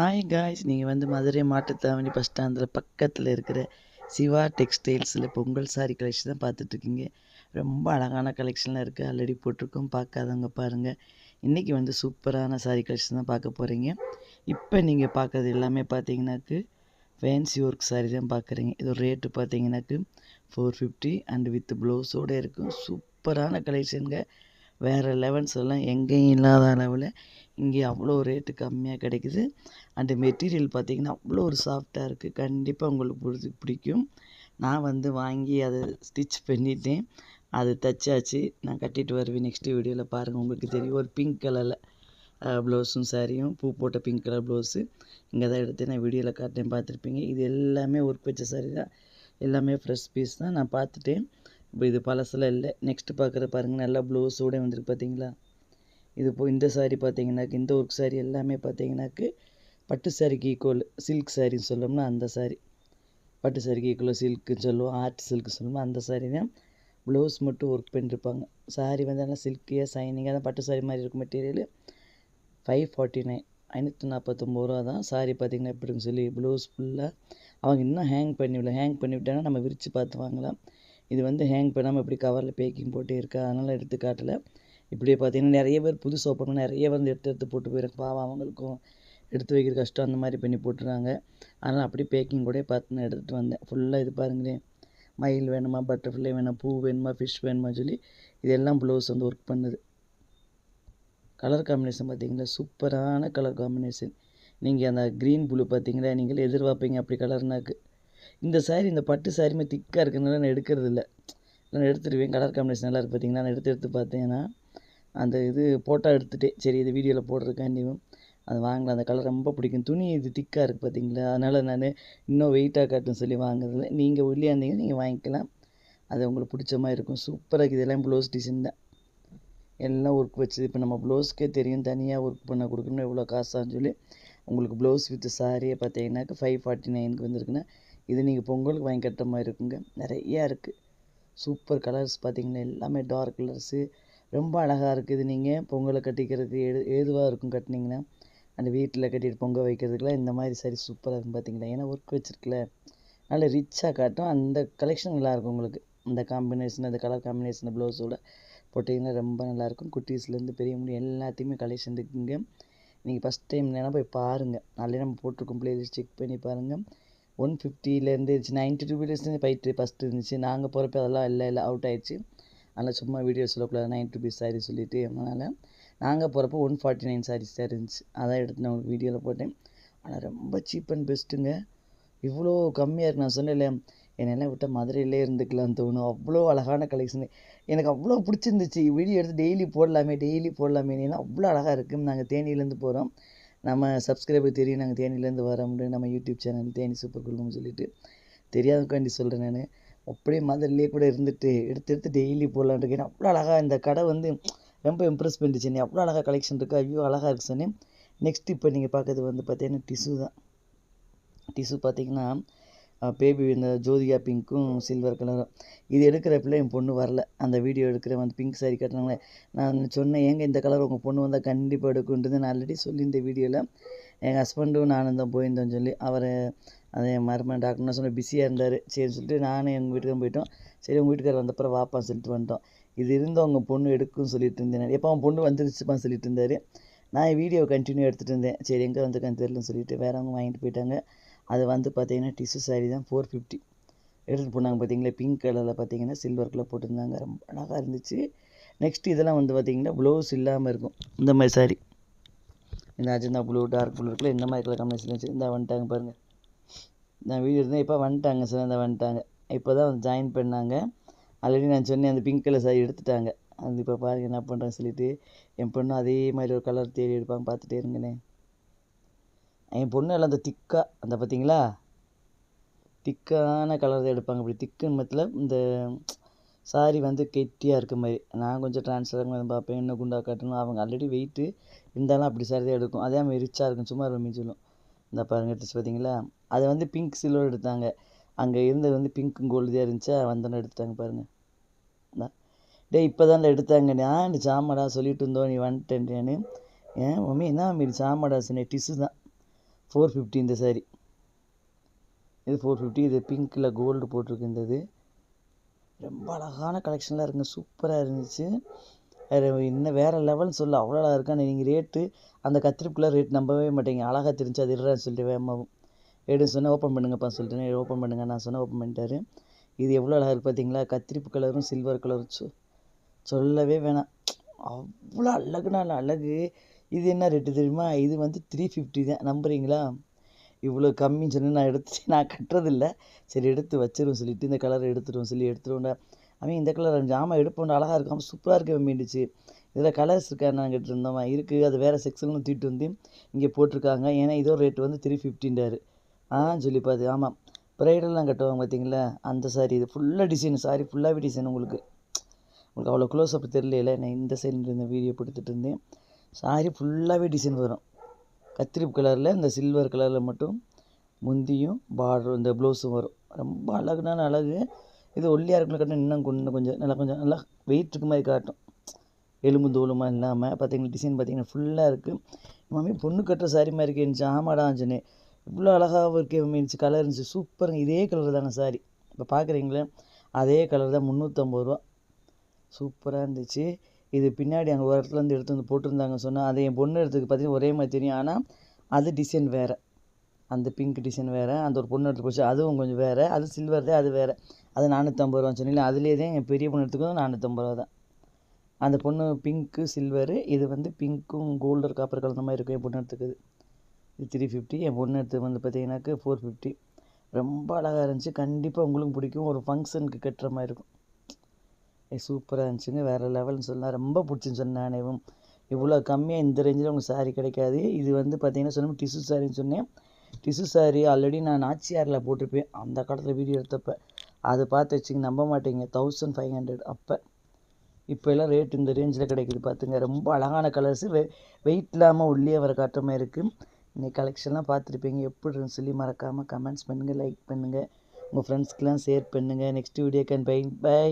Hi guys நீங்கள் வந்து Madurai Mattuthavani bus ஸ்டாண்டில் பக்கத்தில் இருக்கிற சிவா டெக்ஸ்டைல்ஸில் பொங்கல் சாரி கலெக்ஷன் தான் பார்த்துட்ருக்கீங்க. ரொம்ப அழகான கலெக்ஷன்லாம் இருக்குது ஆல்ரெடி போட்டிருக்கோம். பார்க்காதவங்க பாருங்கள் இன்றைக்கி வந்து சூப்பரான சாரி கலெக்ஷன் தான் பார்க்க போகிறீங்க இப்போ நீங்கள் பார்க்குறது எல்லாமே பார்த்தீங்கன்னாக்கு ஃபேன்சி ஒர்க் சாரி தான் பார்க்குறீங்க. இது ரேட்டு பார்த்தீங்கன்னாக்கு ஃபோர் ஃபிஃப்டி அண்ட் வித் ப்ளவுஸோடு இருக்கும். சூப்பரான கலெக்ஷனுங்க வேறு லெவன்ஸ் எல்லாம் எங்கேயும் இல்லாத அளவில் இங்கே அவ்வளோ ரேட்டு கம்மியாக கிடைக்குது. அண்டு மெட்டீரியல் பார்த்திங்கன்னா அவ்வளோ ஒரு சாஃப்டாக இருக்குது கண்டிப்பாக உங்களுக்கு பிடிச்சி பிடிக்கும். நான் வந்து வாங்கி அதை ஸ்டிச் பண்ணிட்டேன். அது தச்சாச்சு. நான் கட்டிட்டு வருவேன் நெக்ஸ்ட்டு வீடியோவில் பாருங்கள் உங்களுக்கு தெரியும். ஒரு பிங்க் கலரில் ப்ளவுஸும் சாரியும் பூ போட்ட பிங்க் கலர் ப்ளவுஸு இங்கே தான் எடுத்து நான் வீடியோவில் காட்டேன் பார்த்துருப்பீங்க. இது எல்லாமே ஒர்க் வச்ச சாரி தான். எல்லாமே ஃப்ரெஷ் பீஸ் தான். நான் பார்த்துட்டேன். இப்போ இது பழசெல்லாம் இல்லை. நெக்ஸ்ட்டு பார்க்குற பாருங்கள் நல்லா ப்ளவுஸோடு வந்துருக்கு பார்த்தீங்களா இது இப்போ இந்த சாரீ பார்த்தீங்கன்னாக்கு இந்த ஒர்க் சாரீ எல்லாமே பார்த்தீங்கன்னாக்கு பட்டு சாரிக்கு ஈக்குவல் சில்க் சாரின்னு சொல்லோம்னா அந்த சாரீ பட்டு சாரிக்கு ஈக்குவல் சில்க்குன்னு சொல்லுவோம் ஆர்ட் சில்க்கு சொல்லுவோம் அந்த சாரீ தான். ப்ளவுஸ் மட்டும் ஒர்க் பண்ணியிருப்பாங்க சாரீ வந்து நல்லா சில்கியாக சைனிங்காக தான் பட்டு சாரீ மாதிரி இருக்கும் மெட்டீரியல் ஃபைவ் ஃபார்ட்டி நைன் ஐநூற்றி நாற்பத்தொம்பது ரூபா தான். சாரீ பார்த்திங்கன்னா எப்படின்னு சொல்லி ப்ளவுஸ் ஃபுல்லாக அவங்க இன்னும் ஹேங் பண்ணிவிடல ஹேங் பண்ணிவிட்டாங்கன்னா நம்ம விரித்து பார்த்து வாங்கலாம் இது வந்து ஹேங் பண்ணாமல் இப்படி கவரில் பேக்கிங் போட்டு இருக்கா அதனால் எடுத்து காட்டலை. இப்படியே பார்த்தீங்கன்னா நிறைய பேர் புதுசு ஓப்பன் நிறைய வந்து எடுத்து எடுத்து போட்டு போயிருக்கு பாவம் அவங்களுக்கும் எடுத்து வைக்கிற கஷ்டம் அந்த மாதிரி பண்ணி போட்டுறாங்க. அதனால் அப்படியே பேக்கிங் கூட பார்த்து நான் எடுத்துகிட்டு வந்தேன் ஃபுல்லாக இது பாருங்களேன். மயில் வேணுமா பட்டர்ஃப்ளை வேணும் பூ வேணுமா ஃபிஷ் வேணுமா சொல்லி இதெல்லாம் ப்ளவுஸ் வந்து ஒர்க் பண்ணுது. கலர் காம்பினேஷன் பார்த்தீங்களா சூப்பரான கலர் காம்பினேஷன் நீங்கள் அந்த க்ரீன் ப்ளூ பார்த்தீங்களா நீங்கள் எதிர்பார்ப்பீங்க அப்படி கலர்னாக்கு இந்த சாரீ இந்த பட்டு சாரியுமே திக்காக இருக்கிறதுனால நான் எடுக்கிறது இல்லை நான் எடுத்துருவேன். கலர் காம்பினேஷன் நல்லா இருக்குது பார்த்தீங்கன்னா. நான் எடுத்து எடுத்து பார்த்தீங்கன்னா அந்த இது ஃபோட்டோ எடுத்துகிட்டே சரி இது வீடியோவில் போடுறதுக்காண்டியும் அது வாங்கலாம் அந்த கலர் ரொம்ப பிடிக்கும். துணி இது திக்காக இருக்குது பார்த்தீங்களா அதனால் நான் இன்னும் வெயிட்டாக காட்டுன்னு சொல்லி வாங்குறதில்ல. நீங்கள் ஒல்லியாக இருந்தீங்கன்னா நீங்கள் வாங்கிக்கலாம். அது உங்களுக்கு பிடிச்ச மாதிரி இருக்கும். சூப்பராக இருக்குது இதெல்லாம் ப்ளவுஸ் டிசைன் தான். எல்லாம் ஒர்க் வச்சு இப்போ நம்ம ப்ளவுஸ்க்கே தெரியும். தனியாக ஒர்க் பண்ண கொடுக்கணும் எவ்வளோ காசான்னு சொல்லி உங்களுக்கு ப்ளவுஸ் வித் சாரியே பார்த்தீங்கன்னாக்கா ஃபைவ் ஃபார்ட்டி நைனுக்கு வந்திருக்குன்னா இது நீங்கள் பொங்கலுக்கு வாங்கி கட்டுற மாதிரி இருக்குங்க. நிறையா இருக்குது சூப்பர் கலர்ஸ் பார்த்தீங்கன்னா எல்லாமே டார்க் கலர்ஸு ரொம்ப அழகாக இருக்குது நீங்கள் பொங்கலை கட்டிக்கிறதுக்கு எது ஏதுவாக இருக்கும் கட்டினீங்கன்னா அந்த வீட்டில் கட்டிட்டு பொங்கல் வைக்கிறதுக்குலாம் இந்த மாதிரி சரி சூப்பராக இருக்கும் பார்த்தீங்களா ஏன்னா ஒர்க் வச்சுருக்குல. நல்ல ரிச்சாக காட்டும். அந்த கலெக்ஷன் நல்லாயிருக்கும் உங்களுக்கு. அந்த காம்பினேஷன் அந்த கலர் காம்பினேஷன் ப்ளவுஸோட போட்டிங்கன்னா ரொம்ப நல்லாயிருக்கும் குட்டீஸ்லேருந்து பெரிய எல்லாத்தையுமே கலெக்ஷன் இருக்குங்க நீங்கள் ஃபஸ்ட் டைம் வேணால் போய் பாருங்கள் நாளே நம்ம போட்டிருக்கோம் ப்ளேலிஸ்ட் செக் பண்ணி பாருங்கள் ஒன் ஃபிஃப்டிலேருந்து இருந்துச்சு. நைன்ட்டி டூ வீடியோஸ்லேருந்து ஃபைவ் ஃபஸ்ட்டு இருந்துச்சு. நாங்கள் போகிறப்ப அதெல்லாம் இல்லை இல்லை அவுட் ஆயிடுச்சு. அதனால் சும்மா வீடியோ சொல்லக்கூடாது நைன் ருபீஸ் சாரீ சொல்லிவிட்டு அதனால் நாங்கள் போகிறப்போ ஒன் ஃபார்ட்டி நைன் சாரீஸ் தான் இருந்துச்சு. அதான் எடுத்து நான் உங்களுக்கு வீடியோவில் போட்டேன். ஆனால் ரொம்ப சீப் அண்ட் பெஸ்ட்டுங்க இவ்வளோ கம்மியாக இருக்கு. நான் சொன்னேன் என்னெல்லாம் விட்டால் மதுரையிலே இருந்துக்கலாம்னு தோணும். அவ்வளோ அழகான கலெக்ஷன் எனக்கு அவ்வளோ பிடிச்சிருந்துச்சு. வீடியோ எடுத்து டெய்லி போடலாமே டெய்லி போடலாமே. ஏன்னா அவ்வளோ அழகாக இருக்குது நாங்கள் தேனியிலேருந்து போகிறோம் நம்ம சப்ஸ்கிரைபர் தெரியும் நாங்கள் தேனியிலேருந்து வரோம்னு நம்ம யூடியூப் சேனல் தேனி சூப்பர் குழுன்னு சொல்லிட்டு. தெரியாதக்காண்டி சொல்கிறேன் நான். அப்படியே மதுரையிலே கூட இருந்துட்டு எடுத்து எடுத்து டெய்லி போடலான் இருக்கேன். அவ்வளோ அழகாக இந்த கடை வந்து ரொம்ப இம்ப்ரெஸ் பண்ணிச்சு நீ அவ்வளோ அழகாக கலெக்ஷன் இருக்குது ஐயோ அழகாக இருக்கு சொன்னேன். நெக்ஸ்ட் இப்போ நீங்கள் பார்க்கறது வந்து பார்த்தீங்கன்னா டிஷ்யூ தான். டிஷ்யூ பார்த்தீங்கன்னா பேபி இந்த ஜோதிகா பிங்க்கும் சில்வர் கலரும் இது எடுக்கிறப்பில் என் பொண்ணு வரல. அந்த வீடியோ எடுக்கிற வந்து பிங்க் சாரி கட்டினாங்களே. நான் சொன்னேன் ஏங்க இந்த கலர் உங்கள் பொண்ணு வந்தால் கண்டிப்பாக எடுக்குன்றது நான் ஆல்ரெடி சொல்லி இந்த வீடியோவில் எங்கள் ஹஸ்பண்டும் நானும் தான் போயிருந்தோம்னு சொல்லி. அவரை அது என் மருமகன் டாக்டர்னு சொன்ன பிஸியாக இருந்தார். சரின்னு சொல்லிட்டு நானும் எங்கள் வீட்டுக்கு போயிட்டோம். சரி உங்கள் வீட்டுக்கார் வந்தப்பறம் வாப்பான்னு சொல்லிட்டு வந்துட்டோம். இது இருந்தும் அவங்க பொண்ணு எடுக்கும்னு சொல்லிட்டு இருந்தேன் எப்போ அவன் பொண்ணு வந்துருச்சுப்பான்னு சொல்லிட்டு இருந்தார். நான் வீடியோ கண்டினியூ எடுத்துகிட்டு இருந்தேன். சரி எங்கே வந்துருக்கான்னு தெரிலன்னு சொல்லிட்டு வேறவங்க வாங்கிட்டு போயிட்டாங்க. அது வந்து பார்த்தீங்கன்னா டிஷ்யூ சாரீ தான் ஃபோர் ஃபிஃப்டி எடுத்துகிட்டு போனாங்க பார்த்தீங்களா? பிங்க் கலரில் பார்த்தீங்கன்னா சில்வர் கலர் போட்டிருந்தாங்க. ரொம்ப அழகாக இருந்துச்சு. நெக்ஸ்ட் இதெல்லாம் வந்து பார்த்தீங்கன்னா ப்ளவுஸ் இல்லாமல் இருக்கும். இந்த மாதிரி சாரி இந்த அஜந்தா ப்ளூ டார்க் ப்ளூ இருக்குல்ல இந்த மாதிரி கலர் காம்பினேஷன் வச்சு இந்த வந்துட்டாங்க பாருங்கள் நான் வீடியோ இருந்தேன் இப்போ வந்துட்டாங்க சார் இந்த வந்துட்டாங்க. இப்போ தான் வந்து ஜாயின் பண்ணாங்க. ஆல்ரெடி நான் சொன்னேன் அந்த பிங்க் கலர் சாரி எடுத்துட்டாங்க. அது இப்போ பாருங்க என்ன பண்ணுறேன்னு சொல்லிட்டு என் பொண்ணும் அதே மாதிரி ஒரு கலர் தேடி எடுப்பாங்க பார்த்துட்டே இருங்கண்ணே. என் பொண்ணு எல்லாம் அந்த திக்காக அந்த பார்த்தீங்களா திக்கான கலர் தான் எடுப்பாங்க அப்படி திக்குன்னு மத்தில் இந்த சாரி வந்து கெட்டியாக இருக்க மாதிரி. நான் கொஞ்சம் ட்ரான்ஸ்ஃபர் பார்ப்பேன் இன்னும் குண்டா காட்டணும் அவங்க ஆல்ரெடி வெயிட்டு இருந்தாலும் அப்படி சாரி தான் எடுக்கும். அதே மாதிரி ரிச்சாக இருக்கும் சும்மா ரொம்ப சொல்லும். இந்த பாருங்க ட்ரெஸ் பார்த்தீங்களா? அதை வந்து பிங்க் சில்வர் எடுத்தாங்க. அங்கே இருந்தது வந்து பிங்க்கும் கோல்டியாக இருந்துச்சா. வந்தோன்னு எடுத்துட்டாங்க பாருங்கள் டே இப்போ தான் எடுத்தாங்க. நான் சாமடா சொல்லிட்டு இருந்தோம். நீ வந்துட்டேன்னு ஏன் மம்மி என்ன மம்மி? சாமடா சின்ன டிஷ்யூ தான். ஃபோர் ஃபிஃப்டி இந்த சாரி இது ஃபோர் ஃபிஃப்டி இது பிங்க்கில் கோல்டு போட்டிருக்கு இந்த இது. ரொம்ப அழகான கலெக்ஷன்லாம் இருக்குங்க. சூப்பராக இருந்துச்சு. இன்னும் வேறு லெவல்னு சொல்ல. அவ்வளோ அழகாக இருக்கும் ஆனால் நீங்கள் ரேட்டு அந்த கத்திரிப்புக்குள்ளே ரேட் நம்பவே மாட்டீங்க. அழகாக தெரிஞ்சு அது இருறான்னு சொல்லிட்டு வேகமாகவும் எடுன்னு சொன்னால் ஓப்பன் பண்ணுங்கப்பா சொல்லிட்டு ஓப்பன் பண்ணுங்க. நான் சொன்னால் ஓப்பன் பண்ணிட்டாரு. இது எவ்வளோ அழகாக இருக்குது பார்த்தீங்களா கத்திரிப்பு கலரும் சில்வர் கலரும் சொ சொல்லவே வேணாம். அவ்வளோ அழகுனால அழகு. இது என்ன ரேட்டு தெரியுமா? இது வந்து த்ரீ ஃபிஃப்டி தான். நம்புறீங்களா? இவ்வளோ கம்மின்னு சொன்னால் நான் எடுத்து நான் கட்டுறதில்ல. சரி எடுத்து வச்சிருவோம் சொல்லிட்டு இந்த கலர் எடுத்துருவோம் சொல்லி எடுத்துருவோம்டா அவன் இந்த கலர் ஜாமான் எடுப்போம் அழகாக இருக்காம சூப்பராக இருக்க மீண்டுச்சு. இதில் கலர்ஸ் இருக்கான்னு நான் கேட்டு இருந்தோமா. இருக்குது அது வேறு செக்ஷன்லாம் தூக்கிட்டு வந்து இங்கே போட்டிருக்காங்க. ஏன்னா இதோ ரேட் வந்து த்ரீ ஃபிஃப்டின்றாரு ஆ சொல்லி பார்த்து ஆமாம் ப்ரைடெல்லாம் கட்டுவாங்க பார்த்தீங்களா அந்த சாரி இது ஃபுல்லாக டிசைன் சாரி ஃபுல்லாகவே டிசைன் உங்களுக்கு. உங்களுக்கு அவ்வளோ க்ளோஸ் அப் தெரியல நான் இந்த சைடு இருந்த வீடியோ கொடுத்துட்டு இருந்தேன். சாரி ஃபுல்லாகவே டிசைன் வரும். கத்திரிப்பு கலரில் இந்த சில்வர் கலரில் மட்டும் முந்தியும் பார்டரும் இந்த ப்ளவுஸும் வரும். ரொம்ப அழகுனான அழகு. இது ஒல்லியாக இருக்கல கட்டினா இன்னும் கொஞ்சம் கொஞ்சம் நல்லா கொஞ்சம் நல்லா வெயிட் இருக்க மாதிரி காட்டும். எலும்பு தோலுமா இல்லாமல் பார்த்தீங்கன்னா டிசைன் பார்த்தீங்கன்னா ஃபுல்லாக இருக்குது மம்மி பொண்ணு கட்டுற சாரி மாதிரி இருக்கே. இருந்துச்சு ஆமாடா சொன்னேன் இவ்வளோ அழகாகவும் இருக்கே மம்மி இருந்துச்சு. கலர் இருந்துச்சு. சூப்பருங்க இதே கலர் தானே சாரி இப்போ பார்க்குறீங்களே அதே கலர் தான் முந்நூற்றம்பது ரூபா. சூப்பராக இருந்துச்சு. இது பின்னாடி அங்கே ஒரு இடத்துல இருந்து எடுத்து வந்து போட்டிருந்தாங்க சொன்னால் அதை என் பொண்ணு எடுத்துக்கு பார்த்தீங்கன்னா ஒரே மாதிரி தெரியும். ஆனால் அது டிசைன் வேறு. அந்த பிங்க் டிசைன் வேறு அந்த ஒரு பொண்ணு எடுத்து போச்சு அதுவும் கொஞ்சம் வேறு அது சில்வர் தான் அது வேறு. அது நானூற்றம்பது ரூபான்னு சொன்னீங்களா அதுலேயே தான் என் பெரிய பொண்ணு எடுத்துக்கும் நானூற்றம்பது ரூபா தான். அந்த பொண்ணு பிங்க்கு சில்வரு இது வந்து பிங்க்கும் கோல்டர் காப்பர் கலந்த மாதிரி இருக்கும் என் பொண்ணு எடுத்துக்குது இது த்ரீ ஃபிஃப்டி என் பொண்ணு எடுத்து வந்து பார்த்தீங்கன்னாக்கு ஃபோர் ஃபிஃப்டி ரொம்ப அழகாக இருந்துச்சு. கண்டிப்பாக உங்களுக்கும் பிடிக்கும். ஒரு ஃபங்க்ஷனுக்கு கட்டுற மாதிரி இருக்கும். சூப்பராக இருந்துச்சுங்க. வேறு லெவல்னு சொன்னால் ரொம்ப பிடிச்சின்னு சொன்னேன் நானேவும் இவ்வளோ கம்மியாக இந்த ரேஞ்சில் உங்களுக்கு சாரீ கிடைக்காது. இது வந்து பார்த்திங்கன்னா சொன்னோம் டிஷ்யூ சாரின்னு சொன்னேன். டிசு சாரி ஆல்ரெடி நான் நாச்சியாரில் போட்டிருப்பேன். அந்த காலத்தில் வீடியோ எடுத்தப்போ. அதை பார்த்து வச்சுங்க நம்ப மாட்டீங்க. தௌசண்ட் ஃபைவ் ஹண்ட்ரட் அப்போ. இப்போ எல்லாம் ரேட் இந்த ரேஞ்சில் கிடைக்குது பார்த்துங்க ரொம்ப அழகான கலர்ஸு வெ வெயிட் இல்லாமல் உள்ளே வர காட்டமாக மாதிரி இருக்குது இன்னைக்கு கலெக்ஷன்லாம் பார்த்துருப்பீங்க. எப்படி இருந்துச்சு சொல்லி மறக்காமல் கமெண்ட்ஸ் பண்ணுங்கள் லைக் பண்ணுங்கள் உங்கள் ஃப்ரெண்ட்ஸ்க்கெலாம் ஷேர் பண்ணுங்கள் next video can bye bye